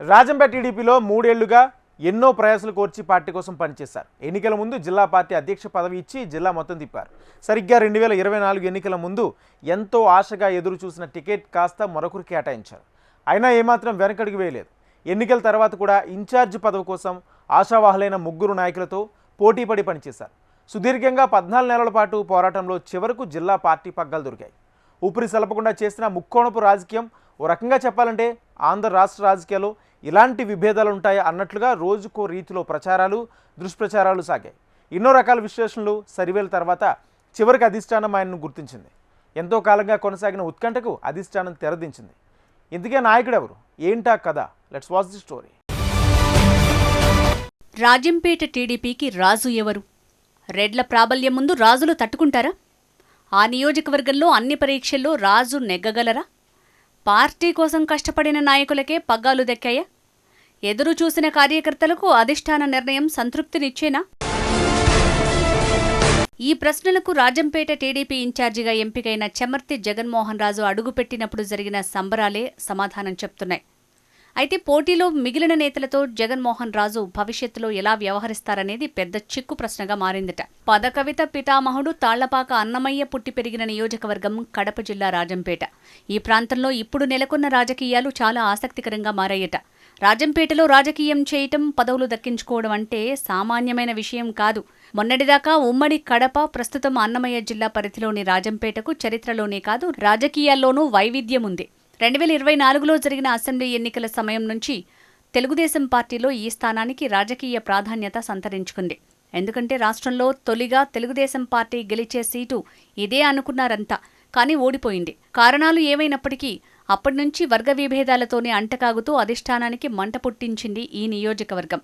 రాజంపేట టీడీపీలో మూడేళ్ళుగా ఎన్నో ప్రయాసాలు కోర్చి పార్టీ కోసం పనిచేశారు. ఎన్నికల ముందు జిల్లా పార్టీ అధ్యక్ష పదవి ఇచ్చి జిల్లా మొత్తం తిప్పారు. సరిగ్గా రెండు వేల ఇరవై నాలుగు ఎన్నికల ముందు ఎంతో ఆశగా ఎదురు చూసిన టికెట్ కాస్త మరొకరు కేటాయించారు. అయినా ఏమాత్రం వెనకడుగు వేయలేదు. ఎన్నికల తర్వాత కూడా ఇన్ఛార్జ్ పదవి కోసం ఆశావాహులైన ముగ్గురు నాయకులతో పోటీపడి పనిచేశారు. సుదీర్ఘంగా పద్నాలుగు నెలల పాటు పోరాటంలో చివరకు జిల్లా పార్టీ పగ్గాలు దొరికాయి. ఊపిరి సలపకుండా చేసిన ముక్కోణపు రాజకీయం ఓ రకంగా చెప్పాలంటే ఆంధ్ర రాష్ట్ర రాజకీయాల్లో ఇలాంటి విభేదాలు ఉంటాయి అన్నట్లుగా రోజుకో రీతిలో ప్రచారాలు దుష్ప్రచారాలు సాగాయి. ఎన్నో రకాల విశ్లేషణలు సరివేల తర్వాత చివరికి అధిష్టానం ఆయనను గుర్తించింది. ఎంతో కాలంగా కొనసాగిన ఉత్కంఠకు అధిష్టానం తెరదించింది. ఇందుకే నాయకుడు ఎవరు ఏంటా కథ? Let's watch the story Rajampet టీడీపీకి రాజు ఎవరు? రెడ్ల ప్రాబల్యం ముందు రాజులు తట్టుకుంటారా? ఆ నియోజకవర్గంలో అన్ని పరీక్షల్లో రాజు నెగ్గగలరా? పార్టీ కోసం కష్టపడిన నాయకులకే పగ్గాలు దక్కాయా? ఎదురు చూసిన కార్యకర్తలకు అధిష్టాన నిర్ణయం సంతృప్తినిచ్చేనా? ఈ ప్రశ్నలకు రాజంపేట టీడీపీ ఇన్ఛార్జిగా ఎంపికైన చెమర్తి జగన్మోహన్ రాజు అడుగుపెట్టినప్పుడు జరిగిన సంబరాలే సమాధానం చెప్తున్నాయి. అయితే పోటీలో మిగిలిన నేతలతో జగన్మోహన్ రాజు భవిష్యత్తులో ఎలా వ్యవహరిస్తారనేది పెద్ద చిక్కు ప్రశ్నగా మారిందట. పదకవిత పితామహుడు తాళ్ళపాక అన్నమయ్య పుట్టి పెరిగిన నియోజకవర్గం కడప జిల్లా రాజంపేట. ఈ ప్రాంతంలో ఇప్పుడు నెలకొన్న రాజకీయాలు చాలా ఆసక్తికరంగా మారాయట. రాజంపేటలో రాజకీయం చేయటం పదవులు దక్కించుకోవడం అంటే సామాన్యమైన విషయం కాదు. మొన్నటిదాకా ఉమ్మడి కడప ప్రస్తుతం అన్నమయ్య జిల్లా పరిధిలోని రాజంపేటకు చరిత్రలోనే కాదు రాజకీయాల్లోనూ వైవిధ్యం ఉంది. రెండు వేల ఇరవై నాలుగులో జరిగిన అసెంబ్లీ ఎన్నికల సమయం నుంచి తెలుగుదేశం పార్టీలో ఈ స్థానానికి రాజకీయ ప్రాధాన్యత సంతరించుకుంది. ఎందుకంటే రాష్ట్రంలో తొలిగా తెలుగుదేశం పార్టీ గెలిచే సీటు ఇదే అనుకున్నారంతా కానీ ఓడిపోయింది. కారణాలు ఏమైనప్పటికీ అప్పటి నుంచి వర్గ విభేదాలతోనే అంటకాగుతూ అధిష్టానానికి మంట పుట్టించింది ఈ నియోజకవర్గం.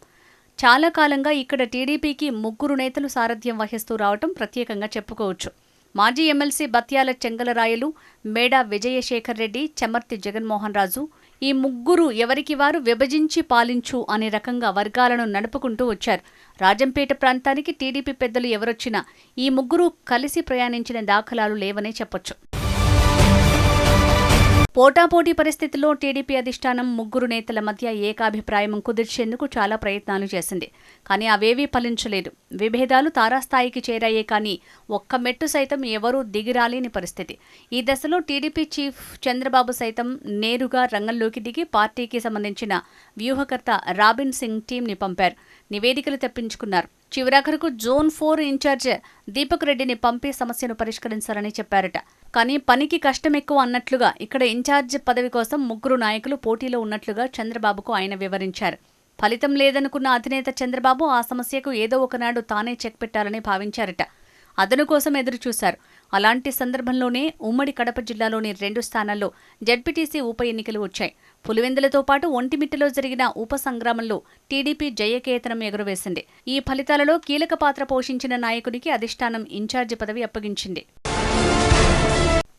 చాలా కాలంగా ఇక్కడ టీడీపీకి ముగ్గురు నేతలు సారథ్యం వహిస్తూ రావటం ప్రత్యేకంగా చెప్పుకోవచ్చు. మాజీ ఎమ్మెల్సీ బత్యాల చెంగలరాయలు మేడా విజయశేఖర్ రెడ్డి చెమర్తి జగన్మోహన్ రాజు ఈ ముగ్గురు ఎవరికి వారు విభజించి పాలించు అనే రకంగా వర్గాలను నడుపుకుంటూ వచ్చారు. రాజంపేట ప్రాంతానికి టీడీపీ పెద్దలు ఎవరొచ్చినా ఈ ముగ్గురు కలిసి ప్రయాణించిన దాఖలాలు లేవనే చెప్పొచ్చు. పోటాపోటీ పరిస్థితుల్లో టీడీపీ అధిష్టానం ముగ్గురు నేతల మధ్య ఏకాభిప్రాయం కుదిర్చేందుకు చాలా ప్రయత్నాలు చేసింది. కానీ అవేవీ ఫలించలేదు. విభేదాలు తారాస్థాయికి చేరాయే కానీ ఒక్క మెట్టు సైతం ఎవరూ దిగిరాలేని పరిస్థితి. ఈ దశలో టీడీపీ చీఫ్ చంద్రబాబు సైతం నేరుగా రంగంలోకి దిగి పార్టీకి సంబంధించిన వ్యూహకర్త రాబిన్ సింగ్ టీంని పంపారు. నివేదికలు తెప్పించుకున్నారు. చివరాఖరుకు జోన్ ఫోర్ ఇన్ఛార్జ్ దీపక్ రెడ్డిని పంపి సమస్యను పరిష్కరించాలని చెప్పారట. కానీ పనికి కష్టం ఎక్కువ అన్నట్లుగా ఇక్కడ ఇన్ఛార్జ్ పదవి కోసం ముగ్గురు నాయకులు పోటీలో ఉన్నట్లుగా చంద్రబాబుకు ఆయన వివరించారు. ఫలితం లేదనుకున్న అధినేత చంద్రబాబు ఆ సమస్యకు ఏదో ఒకనాడు తానే చెక్ పెట్టాలని భావించారట. అదను కోసం ఎదురుచూశారు. అలాంటి సందర్భంలోనే ఉమ్మడి కడప జిల్లాలోని రెండు స్థానాల్లో జడ్పీటీసీ ఉప ఎన్నికలు వచ్చాయి. పులివెందులతో పాటు ఒంటిమిట్టలో జరిగిన ఉప సంగ్రామంలో టీడీపీ జయకేతనం ఎగురవేసింది. ఈ ఫలితాలలో కీలక పాత్ర పోషించిన నాయకుడికి అధిష్టానం ఇన్ఛార్జి పదవి అప్పగించింది.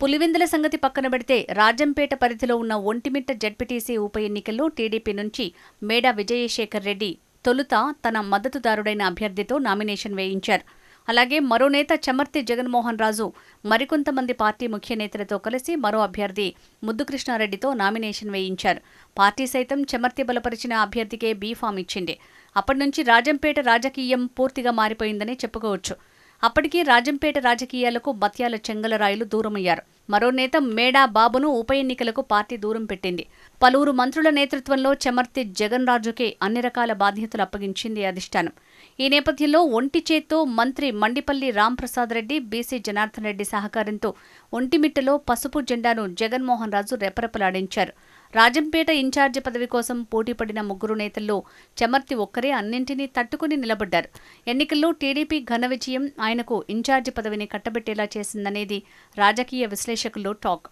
పులివెందుల సంగతి పక్కన పెడితే రాజంపేట పరిధిలో ఉన్న ఒంటిమిట్ట జడ్పీటీసీ ఉప ఎన్నికల్లో టీడీపీ నుంచి మేడా విజయశేఖర్ రెడ్డి తొలుత తన మద్దతుదారుడైన అభ్యర్థితో నామినేషన్ వేయించారు. అలాగే మరో నేత చమర్తి జగన్మోహన్ రాజు మరికొంతమంది పార్టీ ముఖ్య నేతలతో కలిసి మరో అభ్యర్థి ముద్దుకృష్ణారెడ్డితో నామినేషన్ వేయించారు. పార్టీ సైతం చమర్తి బలపరిచిన అభ్యర్థికే బీఫామ్ ఇచ్చింది. అప్పటి నుంచి రాజంపేట రాజకీయం పూర్తిగా మారిపోయిందని చెప్పుకోవచ్చు. అప్పటికి రాజంపేట రాజకీయాలకు బత్యాల చెంగలరాయలు దూరమయ్యారు. మరో నేత మేడా బాబును ఉప ఎన్నికలకు పార్టీ దూరం పెట్టింది. పలువురు మంత్రుల నేతృత్వంలో చెమర్తి జగన్ రాజుకే అన్ని రకాల బాధ్యతలు అప్పగించింది అధిష్టానం. ఈ నేపథ్యంలో ఒంటి చేత్తో మంత్రి మండిపల్లి రాంప్రసాద్ రెడ్డి బీసీ జనార్దన్ రెడ్డి సహకారంతో ఒంటిమిట్టలో పసుపు జెండాను జగన్మోహన్ రాజు రెపరెపలాడించారు. రాజంపేట ఇన్ఛార్జి పదవి కోసం పోటీపడిన ముగ్గురు నేతల్లో చెమర్తి ఒక్కరే అన్నింటినీ తట్టుకుని నిలబడ్డారు. ఎన్నికల్లో టీడీపీ ఘన విజయం ఆయనకు ఇన్ఛార్జి పదవిని కట్టబెట్టేలా చేసిందనేది రాజకీయ విశ్లేషకుల్లో టాక్.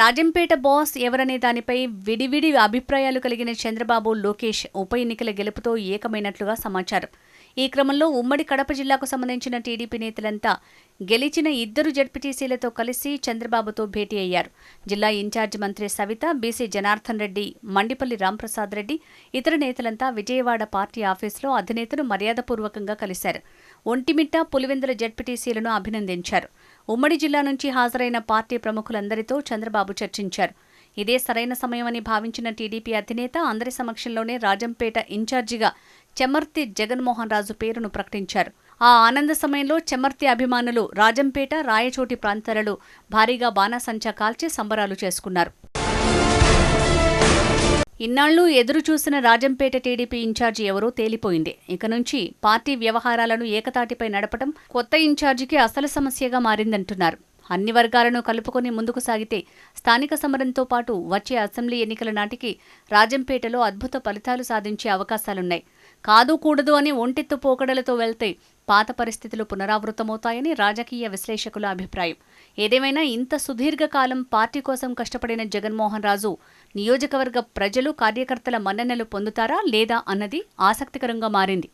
రాజంపేట బాస్ ఎవరనే దానిపై విడివిడి అభిప్రాయాలు కలిగిన చంద్రబాబు లోకేష్ ఉప ఎన్నికల గెలుపుతో ఏకమైనట్లుగా సమాచారం. ఈ క్రమంలో ఉమ్మడి కడప జిల్లాకు సంబంధించిన టీడీపీ నేతలంతా గెలిచిన ఇద్దరు జడ్పీటీసీలతో కలిసి చంద్రబాబుతో భేటీ అయ్యారు. జిల్లా ఇన్ఛార్జి మంత్రి సవిత బీసీ జనార్దన్ రెడ్డి మండిపల్లి రాంప్రసాద్ రెడ్డి ఇతర నేతలంతా విజయవాడ పార్టీ ఆఫీసులో అధినేతను మర్యాదపూర్వకంగా కలిశారు. ఒంటిమిట్ట పులివెందుల జడ్పీటీసీలను అభినందించారు. ఉమ్మడి జిల్లా నుంచి హాజరైన పార్టీ ప్రముఖులందరితో చంద్రబాబు చర్చించారు. ఇదే సరైన సమయమని భావించిన టీడీపీ అధినేత అందరి సమక్షంలోనే రాజంపేట ఇన్ఛార్జిగా చెమర్తి జగన్మోహన్ రాజు పేరును ప్రకటించారు. ఆ ఆనంద సమయంలో చెమర్తి అభిమానులు రాజంపేట రాయచోటి ప్రాంతాలలో భారీగా బాణాసంచా కాల్చి సంబరాలు చేసుకున్నారు. ఇన్నాళ్ళు ఎదురుచూసిన రాజంపేట టీడీపీ ఇన్ఛార్జి ఎవరో తేలిపోయింది. ఇక నుంచి పార్టీ వ్యవహారాలను ఏకతాటిపై నడపడం కొత్త ఇన్ఛార్జికి అసలు సమస్యగా మారిందంటున్నారు. అన్ని వర్గాలను కలుపుకొని ముందుకు సాగితే స్థానిక సమరంతో పాటు వచ్చే అసెంబ్లీ ఎన్నికల నాటికి రాజంపేటలో అద్భుత ఫలితాలు సాధించే అవకాశాలున్నాయి. కాదు కూడదు అని ఒంటెత్తు పోకడలతో వెళ్తే పాత పరిస్థితులు పునరావృతమవుతాయని రాజకీయ విశ్లేషకుల అభిప్రాయం. ఏదేమైనా ఇంత సుదీర్ఘకాలం పార్టీ కోసం కష్టపడిన జగన్మోహన్ రాజు నియోజకవర్గ ప్రజలు కార్యకర్తల మన్ననలు పొందుతారా లేదా అన్నది ఆసక్తికరంగా మారింది.